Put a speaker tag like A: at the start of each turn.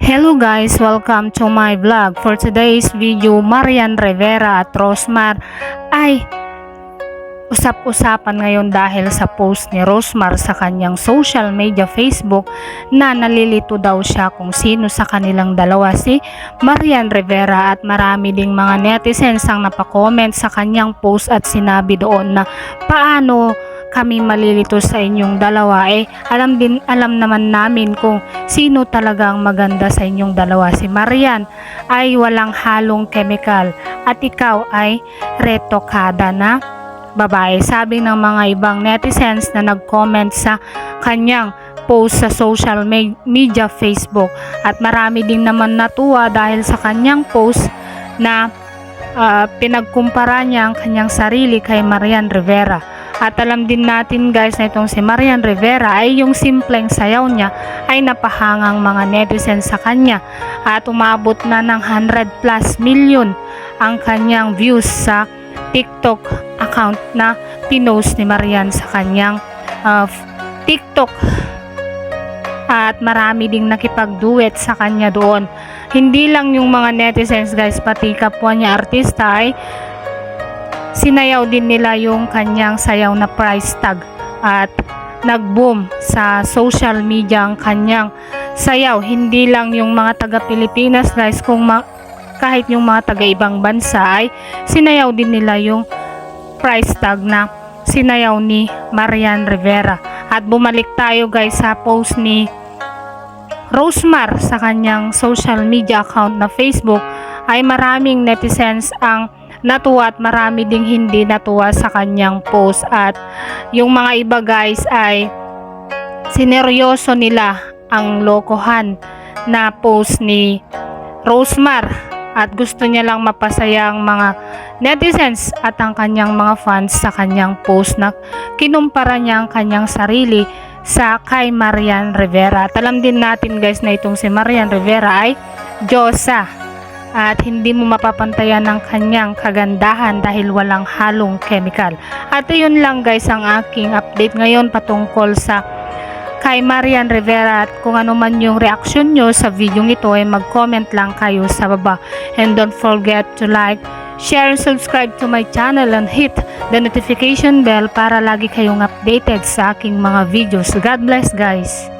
A: Hello guys, welcome to my vlog. For today's video, Marian Rivera at Rosmar ay usap-usapan ngayon dahil sa post ni Rosmar sa kanyang social media Facebook na nalilito daw siya kung sino sa kanilang dalawa si Marian Rivera at marami ding mga netizens ang napakomment sa kanyang post at sinabi doon na paano kami malilito sa inyong dalawa eh alam din alam naman namin kung sino talaga ang maganda sa inyong dalawa. Si Marian ay walang halong chemical at ikaw ay retokada na babae. Sabi ng mga ibang netizens na nag-comment sa kanyang post sa social me- media Facebook. At marami din naman natuwa dahil sa kanyang post na ah, pinagkumpara niya ang kanyang sarili kay Marian Rivera at alam din natin guys na itong si Marian Rivera ay yung simpleng sayaw niya ay napahangang mga netizens sa kanya at umabot na ng 100 plus million ang kanyang views sa TikTok account na pinost ni Marian sa kanyang uh, TikTok at marami ding nakipag-duet sa kanya doon. Hindi lang yung mga netizens guys, pati kapwa niya artista ay sinayaw din nila yung kanyang sayaw na price tag at nag-boom sa social media ang kanyang sayaw. Hindi lang yung mga taga Pilipinas guys, kung ma- kahit yung mga taga ibang bansa ay sinayaw din nila yung price tag na sinayaw ni Marian Rivera. At bumalik tayo guys sa post ni Rosemar sa kanyang social media account na Facebook ay maraming netizens ang natuwa at marami ding hindi natuwa sa kanyang post. At yung mga iba guys ay sineryoso nila ang lokohan na post ni Rosemar. At gusto niya lang mapasaya ang mga netizens at ang kanyang mga fans sa kanyang post na kinumpara niya ang kanyang sarili sa kay Marian Rivera. At alam din natin guys na itong si Marian Rivera ay Diyosa at hindi mo mapapantayan ng kanyang kagandahan dahil walang halong chemical. At yun lang guys ang aking update ngayon patungkol sa kay Marian Rivera at kung ano man yung reaction nyo sa video ito ay mag-comment lang kayo sa baba. And don't forget to like, share, and subscribe to my channel and hit the notification bell para lagi kayong updated sa aking mga videos. God bless guys!